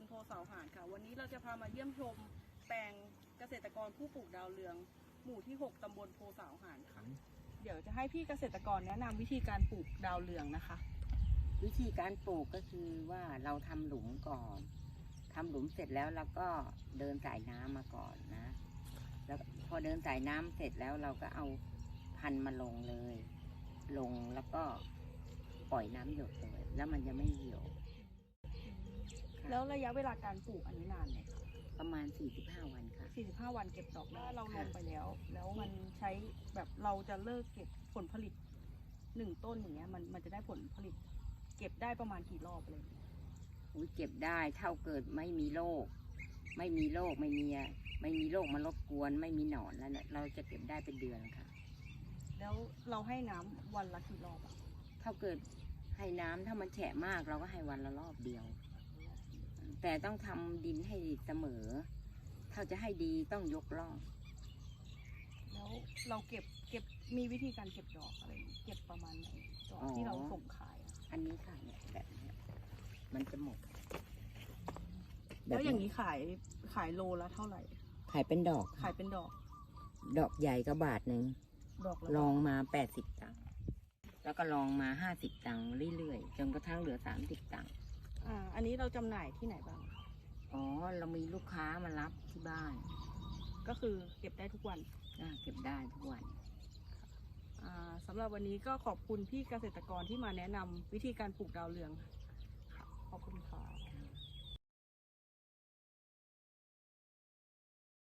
ตำบลโพเสาหารค่ะ วันนี้เราจะพามาเยี่ยมชมแปลงเกษตรกรผู้ปลูกดาวเรือง หมู่ที่ 6 ตำบลโพเสาหารค่ะ เดี๋ยวจะให้พี่เกษตรกรแนะนำวิธีการปลูกดาวเรืองนะคะ วิธีการปลูกก็คือว่าเราทำหลุมก่อนทำหลุมเสร็จแล้วเราก็เดินสายน้ำมาก่อนนะ แล้วพอเดินสายน้ำเสร็จแล้วเราก็เอาพันธุ์มาลงเลย ลงแล้วก็ปล่อยน้ำหยดเลยแล้วมันจะไม่เหี่ยว แล้วระยะเวลาการปลูกอันนี้นานไหมคะประมาณ 45 วันค่ะ 45 วันเก็บดอกได้เราลงไปแล้ว แล้วมันใช้แบบเราจะเลิกเก็บผลผลิตหนึ่งต้นอย่างเงี้ยมันมันจะได้ผลผลิต เก็บได้ประมาณกี่รอบเลยอุ้ยเก็บได้เท่าเกิดไม่มีโรคไม่มีโรคไม่มีไม่มีโรคมารบกวน ไม่มีหนอนแล้วเนี่ยเราจะเก็บได้เป็นเดือนค่ะ แล้วเราให้น้ำวันละกี่รอบอะถ้าเกิดให้น้ำถ้ามันแฉะมากเราก็ให้วันละรอบเดียว แต่ต้องทำดินให้เสมอ ถ้าจะให้ดีต้องยกร่อง แล้วเราเก็บเก็บมีวิธีการเก็บดอกอะไรอย่างงี้เก็บประมาณไหนดอกอ๋อที่เราส่งขายอะอันนี้ค่ะเนี่ยแบบเนี้ยมันจะหมดแล้วอย่างนี้ขายขายโลละเท่าไหร่ ขายเป็นดอก ขายเป็นดอกดอกใหญ่ก็บาทหนึ่งดอกละลองมาแปดสิบตังค์แล้วก็ลองมาห้าสิบตังค์เรื่อยๆจนกระทั่งเหลือสามสิบตังค์ อ่า อันนี้เราจำหน่ายที่ไหนบ้างคะอ๋อ เรามีลูกค้ามารับที่บ้านก็คือเก็บได้ทุกวัน อ่าเก็บได้ทุกวัน อ่าสำหรับวันนี้ก็ขอบคุณพี่เกษตรกรที่มาแนะนำวิธีการปลูกดาวเรืองค่ะขอบคุณค่ะ